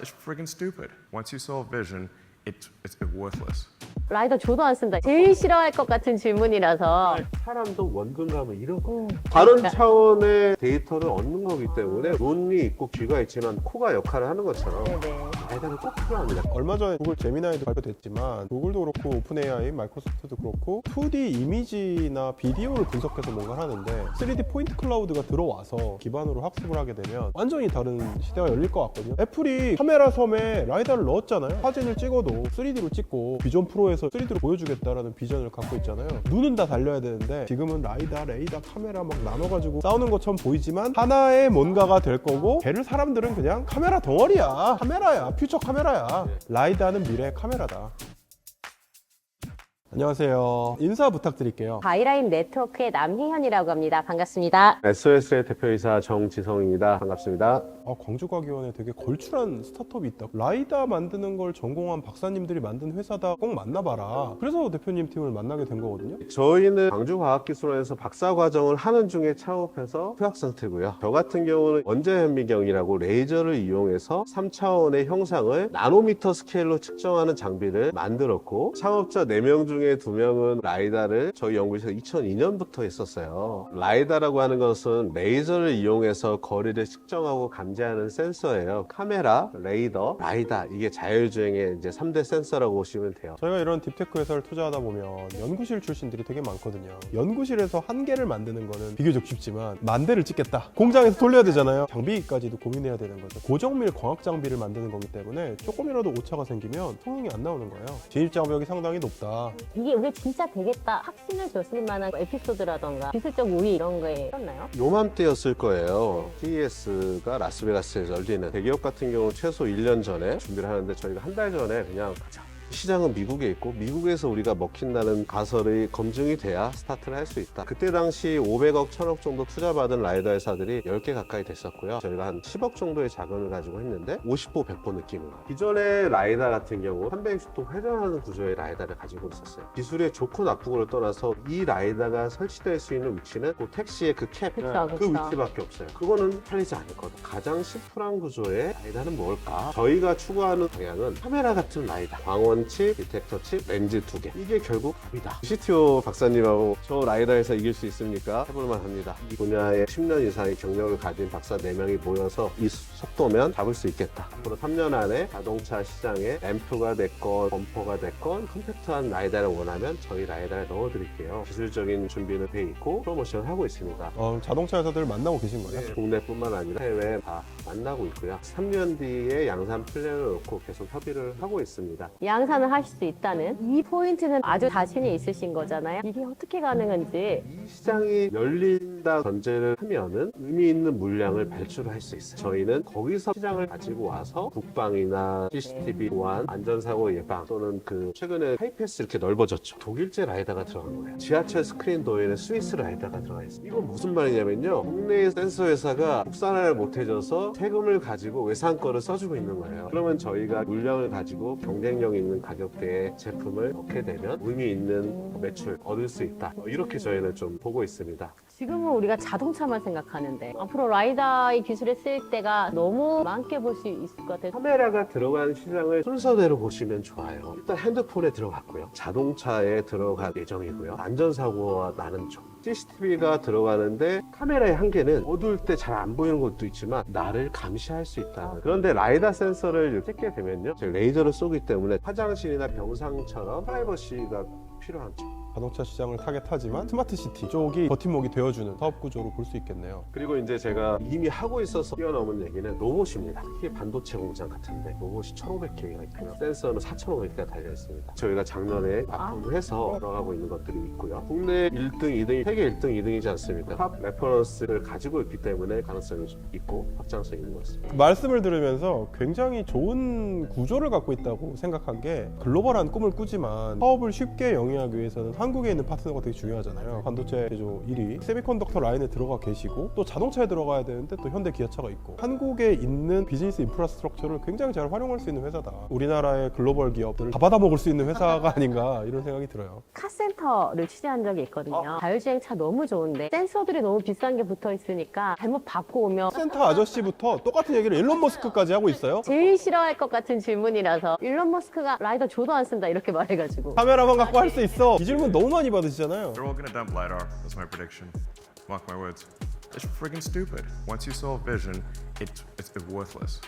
It's friggin' stupid. Once you saw vision, it, it's worthless. 라이더 조도 안 쓴다. 제일 싫어할 것 같은 질문이라서. 사람도 원근감을 잃어버. 음, 다른 그러니까. 차원의 데이터를 얻는 거기 때문에 눈이 있고 귀가 있지만 코가 역할을 하는 것처럼 네네. 라이다는 꼭 필요합니다. 얼마 전에 구글 제미나이도 발표됐지만 구글도 그렇고 오픈AI, 마이크로소프트도 그렇고 2D 이미지나 비디오를 분석해서 뭔가를 하는데 3D 포인트 클라우드가 들어와서 기반으로 학습을 하게 되면 완전히 다른 시대가 열릴 것 같거든요. 애플이 카메라 섬에 라이다를 넣었잖아요. 사진을 찍어도 3D로 찍고 비전 프로에서 3D로 보여주겠다라는 비전을 갖고 있잖아요. 눈은 다 달려야 되는데 지금은 라이다, 레이다, 카메라 막 나눠가지고 싸우는 것처럼 보이지만 하나의 뭔가가 될 거고 걔를 사람들은 그냥 카메라 덩어리야. 카메라야. 퓨처 카메라야. 라이다는 미래의 카메라다. 안녕하세요. 인사 부탁드릴게요. 바이라인 네트워크의 남희현이라고 합니다. 반갑습니다. SOS의 대표이사 정지성입니다. 반갑습니다. 아, 광주과기원에 되게 걸출한 스타트업이 있다. 라이다 만드는 걸 전공한 박사님들이 만든 회사다. 꼭 만나봐라. 그래서 대표님 팀을 만나게 된 거거든요. 저희는 광주과학기술원에서 박사과정을 하는 중에 창업해서 휴학 상태고요. 저 같은 경우는 원자현미경이라고 레이저를 이용해서 3차원의 형상을 나노미터 스케일로 측정하는 장비를 만들었고 창업자 4명 중에 2명은 라이다를 저희 연구실에서 2002년부터 했었어요. 라이다라고 하는 것은 레이저를 이용해서 거리를 측정하고 감지하는 센서예요. 카메라, 레이더, 라이다 이게 자율주행의 이제 3대 센서라고 보시면 돼요. 저희가 이런 딥테크 회사를 투자하다 보면 연구실 출신들이 되게 많거든요. 연구실에서 한 개를 만드는 거는 비교적 쉽지만 만 대를 찍겠다. 공장에서 돌려야 되잖아요. 장비까지도 고민해야 되는 거죠. 고정밀 광학 장비를 만드는 거기 때문에 조금이라도 오차가 생기면 성능이 안 나오는 거예요. 진입 장벽이 상당히 높다. 이게 우리 진짜 되겠다. 확신을 줬을 만한 에피소드라던가 기술적 우위 이런 거에 있었나요? 요맘때였을 거예요. CES가 라스베가스에서 열리는 대기업 같은 경우 최소 1년 전에 준비를 하는데 저희가 한 달 전에 그냥 가자. 시장은 미국에 있고 미국에서 우리가 먹힌다는 가설이 검증이 돼야 스타트를 할 수 있다. 그때 당시 500억, 1000억 정도 투자받은 라이더 회사들이 10개 가까이 됐었고요. 저희가 한 10억 정도의 자금을 가지고 했는데 50보, 100보 느낌으로. 기존의 라이다 같은 경우 360도 회전하는 구조의 라이다를 가지고 있었어요. 기술의 좋고 나쁘고를 떠나서 이 라이다가 설치될 수 있는 위치는 그 택시의 그 캡, 그쵸, 그 그쵸. 위치밖에 없어요. 그거는 팔리지 않을 거다. 가장 심플한 구조의 라이다는 뭘까? 저희가 추구하는 방향은 카메라 같은 라이다. 광원 치, 디텍터치, 렌즈 두 개. 이게 결국 답이다. CTO 박사님하고 저 라이다에서 이길 수 있습니까? 해볼만 합니다. 이 분야에 10년 이상의 경력을 가진 박사 4명이 모여서 이 속도면 잡을 수 있겠다. 앞으로 3년 안에 자동차 시장에 램프가 됐건 범퍼가 됐건 컴팩트한 라이다를 원하면 저희 라이다에 넣어드릴게요. 기술적인 준비는 돼 있고 프로모션을 하고 있습니다. 어, 자동차 회사들을 만나고 계신 거예요? 네, 국내뿐만 아니라 해외 다 만나고 있고요. 3년 뒤에 양산 플랜을 놓고 계속 협의를 하고 있습니다. 양산을 하실 수 있다는 이 포인트는 아주 자신이 있으신 거잖아요. 이게 어떻게 가능한지 이 시장이 열린다 전제를 하면은 의미 있는 물량을 발주를 할수 있어요. 저희는 거기서 시장을 가지고 와서 국방이나 CCTV 보안, 안전사고 예방 또는 그 최근에 하이패스 이렇게 넓어졌죠. 독일제 라이다가 들어간 거예요. 지하철 스크린 도어에는 스위스 라이다가 들어가 있어요. 이건 무슨 말이냐면요. 국내 센서 회사가 국산화를 못해줘서 세금을 가지고 외상 거를 써주고 있는 거예요. 그러면 저희가 물량을 가지고 경쟁력 있는 가격대의 제품을 넣게 되면 의미 있는 매출 얻을 수 있다. 어, 이렇게 저희는 좀 보고 있습니다. 지금은 우리가 자동차만 생각하는데 앞으로 라이다의 기술을 쓸 때가 너무 많게 볼 수 있을 것 같아요. 카메라가 들어간 시장을 순서대로 보시면 좋아요. 일단 핸드폰에 들어갔고요. 자동차에 들어갈 예정이고요. 안전사고가 나는 쪽. CCTV가 들어가는데 카메라의 한계는 어두울 때 잘 안 보이는 것도 있지만 나를 감시할 수 있다. 그런데 라이다 센서를 찍게 되면요. 레이저를 쏘기 때문에 화장실이나 병상처럼 프라이버시가 필요한 쪽. 자동차 시장을 타겟하지만 스마트 시티 쪽이 버팀목이 되어주는 사업 구조로 볼 수 있겠네요. 그리고 이제 제가 이미 하고 있어서 뛰어넘은 얘기는 로봇입니다. 특히 반도체 공장 같은데 로봇이 1,500개가 있고요. 센서는 4,500개가 달려 있습니다. 저희가 작년에 납품을 해서 들어가고 있는 것들이 있고요. 국내 1등, 2등이 세계 1등, 2등이지 않습니까? 탑 레퍼런스를 가지고 있기 때문에 가능성이 있고 확장성이 있는 것 같습니다. 말씀을 들으면서 굉장히 좋은 구조를 갖고 있다고 생각한 게 글로벌한 꿈을 꾸지만 사업을 쉽게 영위 하기 위해서는 한국에 있는 파트너가 되게 중요하잖아요. 반도체 제조 1위, 세미컨덕터 라인에 들어가 계시고 또 자동차에 들어가야 되는데 또 현대 기아차가 있고 한국에 있는 비즈니스 인프라스트럭처를 굉장히 잘 활용할 수 있는 회사다. 우리나라의 글로벌 기업들을 다 받아먹을 수 있는 회사가 아닌가 이런 생각이 들어요. 카센터를 취재한 적이 있거든요. 자율주행 차 너무 좋은데 센서들이 너무 비싼 게 붙어 있으니까 잘못 받고 오면 센터 아저씨부터 똑같은 얘기를 일론 머스크까지 하고 있어요. 제일 싫어할 것 같은 질문이라서 일론 머스크가 라이더 조도 안 쓴다 이렇게 말해가지고 카메라만 갖고 할 수 있어. 이 질문 너무 많이 받으시잖아요. They're all gonna dump LiDAR. That's my prediction. Mark my words. It's friggin' stupid. Once you solve vision, it, it's worthless.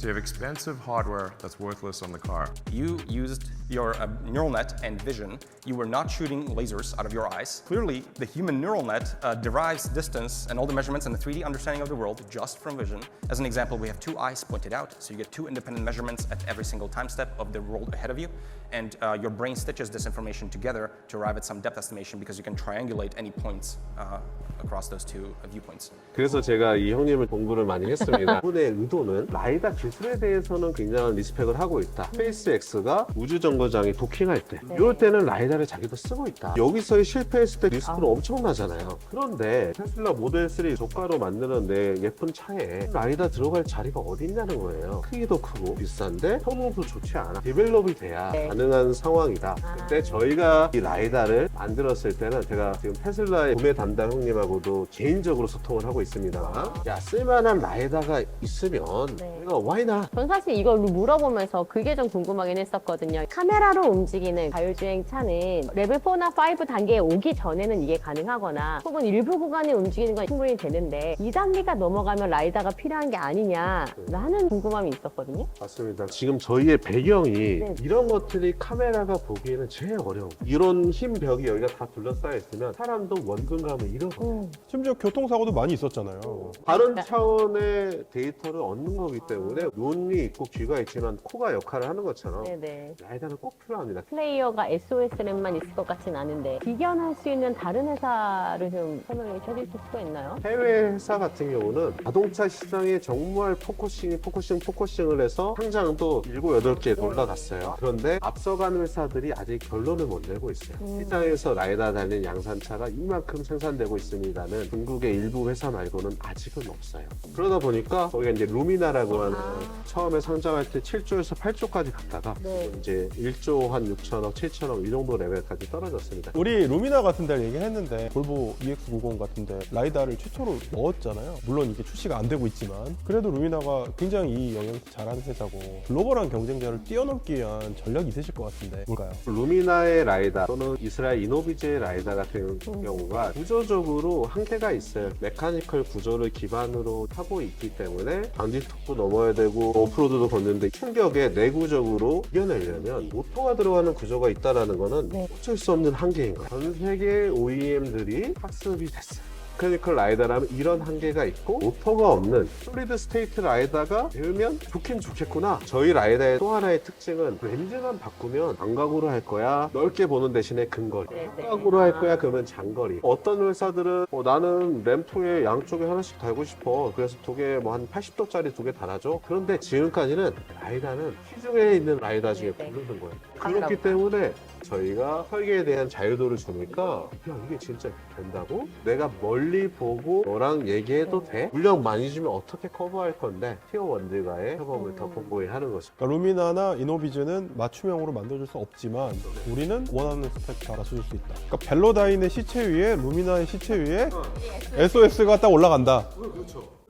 So you have expensive hardware that's worthless on the car. You used your uh, neural net and vision. You were not shooting lasers out of your eyes. Clearly, the human neural net uh, derives distance and all the measurements and the 3D understanding of the world just from vision. As an example, we have two eyes pointed out, so you get two independent measurements at every single time step of the world ahead of you. And uh, your brain stitches this information together to arrive at some depth estimation because you can triangulate any points uh, across those two uh, viewpoints. 그래서 제가 이 형님을 공부를 많이 했습니다. 그분의 의도는 라이다 기술에 대해서는 굉장한 리스펙을 하고 있다. 스페이스X가 우주 정거장에 도킹할 때 이럴 때는 라이다를 자기도 쓰고 있다. 여기서의 실패했을 때 리스크는 엄청나잖아요. 그런데 테슬라 모델 3 저가로 만드는데 예쁜 차에 라이다 들어갈 자리가 어디 있냐는 거예요. 크기도 크고 비싼데 성능도 좋지 않아. 디벨롭이 돼야 네. 가능한 상황이다. 그때 저희가 이 라이다를 만들었을 때는 제가 지금 테슬라의 구매 담당 형님하고도 개인적으로 소통을 하고 있습니다만 야 쓸만한 라이다가 있으면 네. 내가 와이나 전 사실 이걸 물어보면서 그게 좀 궁금하긴 했었거든요. 카메라로 움직이는 자율주행 차는 레벨 4나 5 단계에 오기 전에는 이게 가능하거나 혹은 일부 구간에 움직이는 건 충분히 되는데 2 단계가 넘어가면 라이다가 필요한 게 아니냐라는 궁금함이 있었거든요. 맞습니다. 지금 저희의 배경이 네. 이런 것들이 카메라가 보기에는 제일 어려워. 이런 흰 벽이 여기가 다 둘러싸여 있으면 사람도 원근감을 잃어버려. 심지어 교통사고도 많이 있었잖아요. 다른 차원의 데이터를 얻는 거기 때문에 눈이 있고 귀가 있지만 코가 역할을 하는 것처럼 네네. 라이다는 꼭 필요합니다. 플레이어가 SOS램만 있을 것 같진 않은데 비견할 수 있는 다른 회사를 좀 설명해 주실 수가 있나요? 해외 회사 같은 경우는 자동차 시장에 정말 포커싱이 포커싱 포커싱을 해서 상장도 7, 8개 올라갔어요. 그런데 앞 서간 회사들이 아직 결론을 못 내고 있어요. 시장에서 라이다 달린 양산차가 이만큼 생산되고 있습니다는 중국의 일부 회사 말고는 아직은 없어요. 그러다 보니까 거기가 이제 루미나라고 하는 처음에 상장할 때 7조에서 8조까지 갔다가 네. 이제 1조 한 6천억, 7천억 이 정도 레벨까지 떨어졌습니다. 우리 루미나 같은 데를 얘기했는데 볼보 EX90 같은 데 라이다를 최초로 넣었잖아요. 물론 이게 출시가 안 되고 있지만 그래도 루미나가 굉장히 이 영역에서 잘하는 회사고 글로벌한 경쟁자를 뛰어넘기 위한 전략이 있으 실 것 같은데 뭘까요? 루미나의 라이다 또는 이스라엘 이노비즈의 라이다 같은 경우가 구조적으로 한계가 있어요. 메카니컬 구조를 기반으로 하고 있기 때문에 방지턱도 넘어야 되고 오프로드도 걷는데 충격에 내구적으로 이겨내려면 모터가 들어가는 구조가 있다는 거는 네. 어쩔 수 없는 한계인 거예요. 전 세계 OEM들이 학습이 됐어요. 메카니컬 라이다라면 이런 한계가 있고 모터가 없는 솔리드 스테이트 라이다가 되면 좋긴 좋겠구나. 저희 라이다의 또 하나의 특징은 렌즈만 바꾸면 광각으로 할 거야 넓게 보는 대신에 근거리. 네, 네. 광각으로 할 거야 그러면 장거리. 어떤 회사들은 어, 나는 램프에 양쪽에 하나씩 달고 싶어. 그래서 두 개 뭐 한 80도짜리 두 개 달아줘. 그런데 지금까지는 라이다는 시중에 있는 라이다 중에 네, 네. 고르는 거예요. 그렇기 때문에 저희가 설계에 대한 자유도를 주니까 야 이게 진짜 된다고? 내가 멀리 보고 너랑 얘기해도 돼? 물량 많이 주면 어떻게 커버할 건데 티어 원들과의 협업을 더 돋보이 하는 거죠 그러니까 루미나나 이노비즈는 맞춤형으로 만들어줄 수 없지만 우리는 원하는 스펙 다 맞춰줄 수 있다. 그러니까 벨로다인의 시체 위에 루미나의 시체 위에 SOS가 딱 올라간다.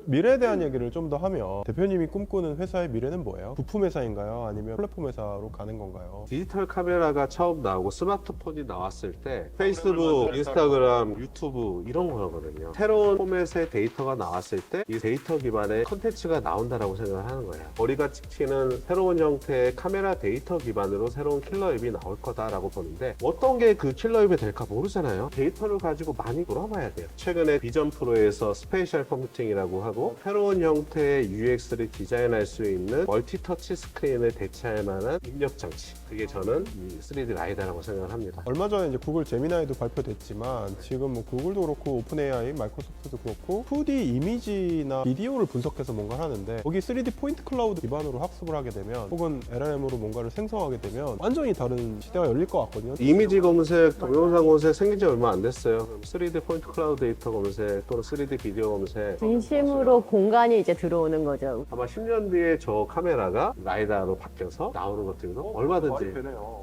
미래에 대한 얘기를 좀 더 하면 대표님이 꿈꾸는 회사의 미래는 뭐예요? 부품 회사인가요? 아니면 플랫폼 회사로 가는 건가요? 디지털 카메라가 처음 나오고 스마트폰이 나왔을 때 페이스북, 인스타그램, 유튜브 이런 거거든요. 새로운 포맷의 데이터가 나왔을 때 이 데이터 기반의 컨텐츠가 나온다라고 생각을 하는 거예요. 머리가 찍히는 새로운 형태의 카메라 데이터 기반으로 새로운 킬러 앱이 나올 거다라고 보는데 어떤 게 그 킬러 앱이 될까 모르잖아요. 데이터를 가지고 많이 돌아봐야 돼요. 최근에 비전 프로에서 스페셜 컴퓨팅이라고 하고 하고 새로운 형태의 UX를 디자인할 수 있는 멀티터치 스크린을 대체할 만한 입력 장치. 그게 저는 이 3D 라이다라고 생각을 합니다. 얼마 전에 이제 구글 제미나이도 발표됐지만 지금 뭐 구글도 그렇고 오픈 AI, 마이크로소프트도 그렇고 2D 이미지나 비디오를 분석해서 뭔가 하는데 거기 3D 포인트 클라우드 기반으로 학습을 하게 되면 혹은 LLM으로 뭔가를 생성하게 되면 완전히 다른 시대가 열릴 것 같거든요. 이미지 검색, 동영상 검색 생긴 지 얼마 안 됐어요. 그럼 3D 포인트 클라우드 데이터 검색 또는 3D 비디오 검색 진심으로 공간이 이제 들어오는 거죠. 아마 10년 뒤에 저 카메라가 라이다로 바뀌어서 나오는 것들도 얼마든지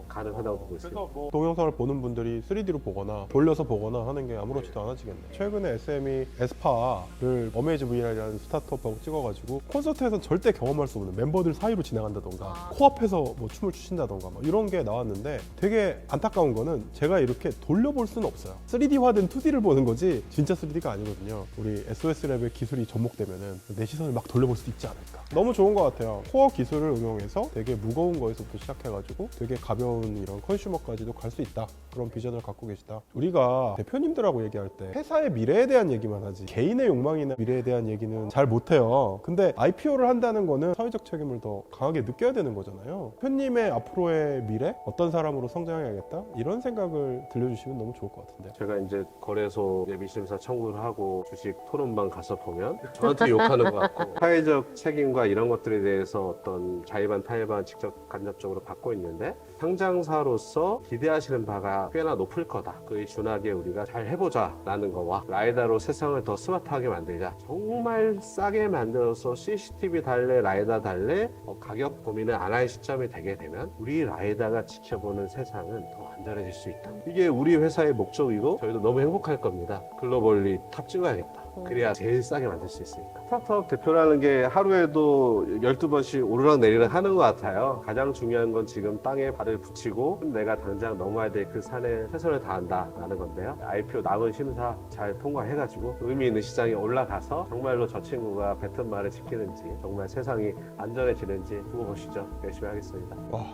가능하다고 보고 있습니다. 동영상을 보는 분들이 3D로 보거나 돌려서 보거나 하는 게 아무렇지도 않아지겠네. 최근에 SM이 에스파를 어메이즈 VR이라는 스타트업하고 찍어가지고 콘서트에서 절대 경험할 수 없는 멤버들 사이로 진행한다던가 코앞에서 뭐 춤을 추신다던가 막 이런 게 나왔는데 되게 안타까운 거는 제가 이렇게 돌려볼 수는 없어요. 3D화된 2D를 보는 거지 진짜 3D가 아니거든요. 우리 SOS 랩의 기술이 접목 되면은 내 시선을 막 돌려볼 수도 있지 않을까. 너무 좋은 것 같아요. 코어 기술을 응용해서 되게 무거운 거에서부터 시작해가지고 되게 가벼운 이런 컨슈머까지도 갈 수 있다. 그런 비전을 갖고 계시다. 우리가 대표님들하고 얘기할 때 회사의 미래에 대한 얘기만 하지 개인의 욕망이나 미래에 대한 얘기는 잘 못해요. 근데 IPO를 한다는 거는 사회적 책임을 더 강하게 느껴야 되는 거잖아요. 대표님의 앞으로의 미래? 어떤 사람으로 성장해야겠다? 이런 생각을 들려주시면 너무 좋을 것 같은데. 제가 이제 거래소 예비 심사 청구를 하고 주식 토론방 가서 보면 저한테 욕하는 것 같고 사회적 책임과 이런 것들에 대해서 어떤 자의반 타의반 직접 간접적으로 받고 있는데 상장사로서 기대하시는 바가 꽤나 높을 거다. 그에 준하게 우리가 잘 해보자 라는 거와 라이다로 세상을 더 스마트하게 만들자. 정말 싸게 만들어서 CCTV 달래, 라이다 달래 어, 가격 고민을 안 할 시점이 되게 되면 우리 라이다가 지켜보는 세상은 더 안전해질 수 있다. 이게 우리 회사의 목적이고 저희도 너무 행복할 겁니다. 글로벌리 탑 찍어야겠다. 그래야 제일 싸게 만들 수 있으니까. 스타트업 대표라는 게 하루에도 12번씩 오르락 내리락 하는 것 같아요. 가장 중요한 건 지금 땅에 발을 붙이고 내가 당장 넘어야 될 그 산에 최선을 다한다라는 건데요. IPO 남은 심사 잘 통과해가지고 의미 있는 시장에 올라가서 정말로 저 친구가 뱉은 말을 지키는지 정말 세상이 안전해지는지 두고 보시죠. 열심히 하겠습니다. 와,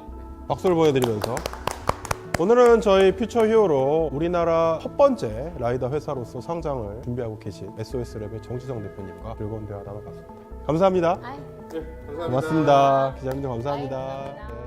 박수를 보내드리면서 오늘은 저희 퓨처 히어로 우리나라 첫 번째 라이더 회사로서 상장을 준비하고 계신 SOS랩의 정지성 대표님과 즐거운 대화 나눠봤습니다. 감사합니다. 아이, 고맙습니다. 기자님들 감사합니다. 아이, 감사합니다. 네.